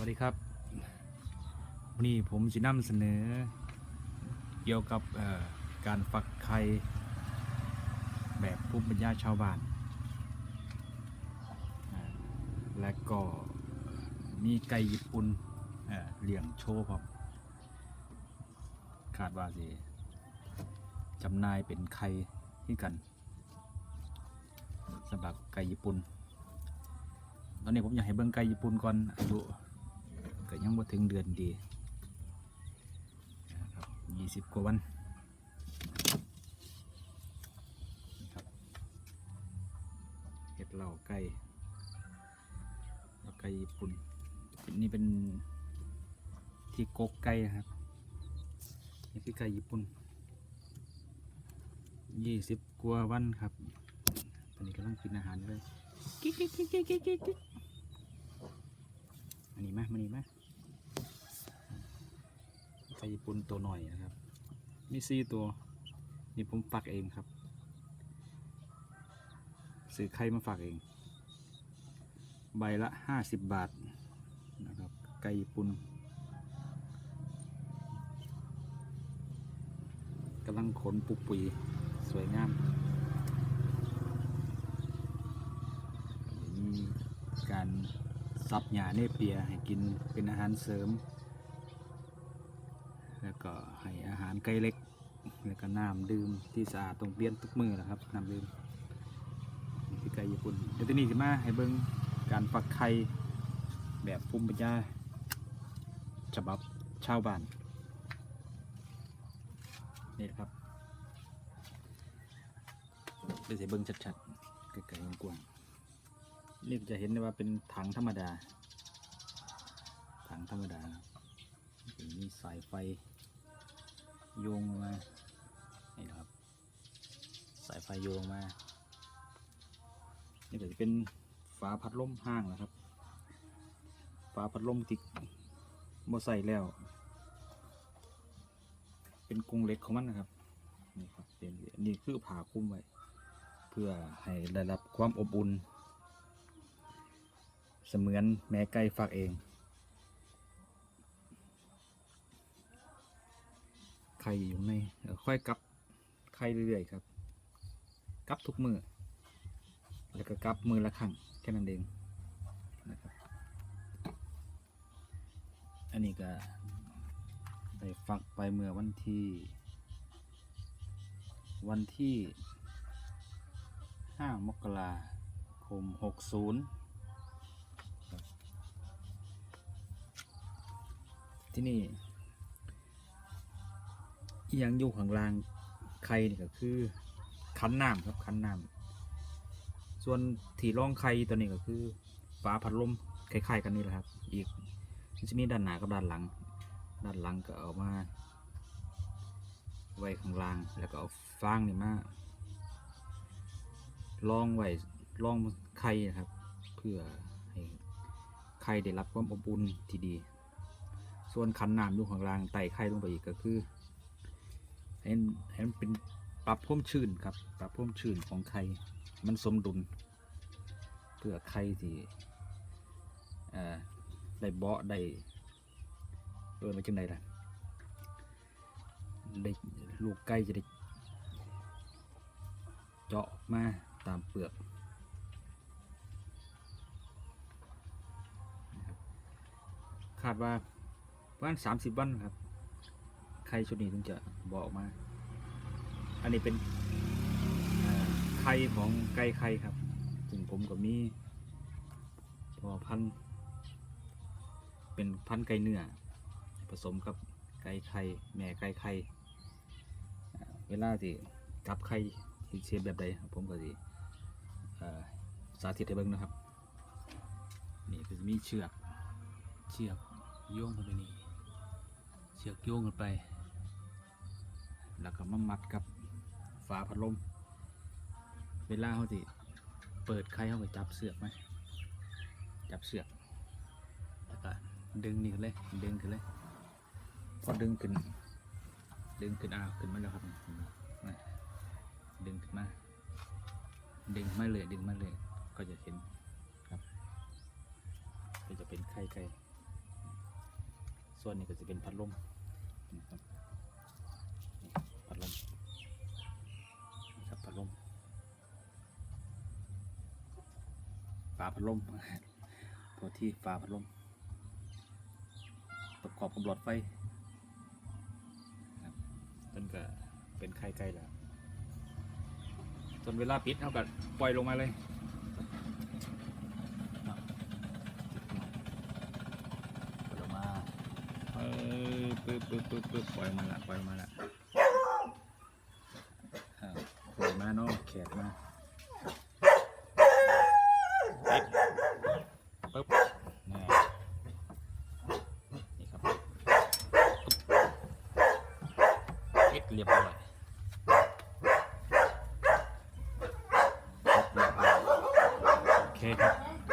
วัสดีครับวันนี้ผมจะนำเสนอ เกี่ยวกับการฟักไข่แบบภูมิปัญญาชาวบ้าน และก็มีไก่ญี่ปุ่นเเลี้ยงโชว์ครับคาดว่าสิจำนายเป็นไข่ที่กันสำหรับไก่ญี่ปุ่น ตอนนี้ผมอยากให้เบิ่งไก่ญี่ปุ่นก่อนอายุ ก็ยังบ่ถึงเดือนดีนะครับยี่สิบกว่าวันเห็ดเหล่าไก่แล้วไก่ญี่ปุ่น นี่เป็นที่กกไก่นะครับนี่คือไก่ญี่ปุ่นยี่สิบกว่าวันครับ ตอนนี้กำลังกินอาหารเลยกิ๊กกิ๊กกิ๊กกิ๊กกิ๊กกิ๊กกิ๊กอันนี้มามันนี้มาไก่ ญี่ปุ่นตัวหน่อยนะครับ มีสี่ตัว นี่ผมฝักเองครับซื้อไข่มาฝากเอง ใบละห้าสิบบาทนะครับ ไก่ญี่ปุ่นกำลังขนปุกปุยสวยงามมีการสับหญ้าเนเปียให้กินเป็นอาหารเสริม แล้วก็ให้อาหารไก่เล็ก แล้วก็น้ำดื่มที่สะอาดต้องเปลี่ยนทุกมือนะครับน้ำดื่มนี่ไก่ญี่ปุ่นเดี๋ยวทีนี้จะมาให้เบิ่งการฟักไข่แบบภูมิปัญญาฉบับชาวบ้านนี่ครับเดี๋ยวเบิ่งชัดๆไกลๆกว้างๆนี่จะเห็นได้ว่าเป็นถังธรรมดา ถังธรรมดานะครับมีสายไฟ โยงลงมา นี่นะครับ สายไฟโยงมา นี่ก็จะเป็นฝาพัดลมห้างนะครับ ฝาพัดลมที่โมใส่แล้ว เป็นกรงเหล็กของมันนะครับ นี่ครับ เป็นนี่คือผ่าคลุมไว้ เพื่อให้ได้รับความอบอุ่น เสมือนแม่ไก่ฝากเอง ข่อยู่ในค่อยกลับไข่เรื่อยๆครับกลับทุกมือแล้วก็กลับมือละครั้งแค่นั้นเองนะครับอันนี้ก็ได้ฟักไปเมื่อวันที่ วันที่ 5 มกราคม 60 ที่นี่ อีหยังอยู่ข้างล่างไข่นี่ก็คือคันน้ำครับคันน้ำส่วนที่ร่องไข่ตัวนี้ก็คือฝาพัดลมคล้ายๆกันนี่แหละครับ อีกมันจะมีด้านหน้ากับด้านหลัง ด้านหลังก็เอามา ไว้ข้างล่างแล้วก็เอาฟางนี่มาลองไว้ลองไข่นะครับ เพื่อให้ไข่ได้รับความอบอุ่นที่ดี ส่วนขันน้ำอยู่ข้างล่างไต่ไข่ลงไปอีกก็คือ ให้มันให้มันเป็นปรับพุ่มชื้นครับ ปรับพุ่มชื้นของไข่มันสมดุล เพื่อไข่ที่ได้เบาะได้เออมาจังไดล่ะได้ลูกไก่จะได้เจาะมาตามเปลือกคาดว่าประมาณสามสิบวันครับ ไข่ชุดนี้ถึงจะบอกมา อันนี้เป็นไข่ของไก่ไข่ครับซึ่งผมก็มีพอพันเป็นพันไก่เนื้อผสมกับไก่ไข่แม่ไก่ไข่เวลาที่กับไข่ที่เชียแบบใดผมก็สิสาธิตให้เบิ่งนะครับนี่ก็จะมีเชือกเชือกโยงเข้าไปนี่เชือกโยงกันไป แล้วก็มามัดกับฝาพัดลม เวลาเขาสิเปิดไข่เขาก็จับเสือกไหมจับเสือกแล้วก็ดึงนี่ขึ้นเลย ดึงขึ้นเลย พอดึงขึ้น ดึงขึ้นอ้าวขึ้นมาแล้วครับดึงขึ้นมา ดึงมาเลย ดึงมาเลย ก็จะเห็นครับ ก็จะเป็นไข่ไก่ ส่วนนี้ก็จะเป็นพัดลมนะครับาพัดลมตัวที่ฝาพัดลมประกอบกับหลอดไฟครับจนก็เป็นไข่ไก่แล้วจนเวลาปิดเท่ากับปล่อยลงมาเลยปล่อยลงมาเออปึ๊บปึ๊บปึ๊บปึ๊บปล่อยมาละปล่อยมาละอ้าวปล่อยมาเนาะแขกมา Yeah.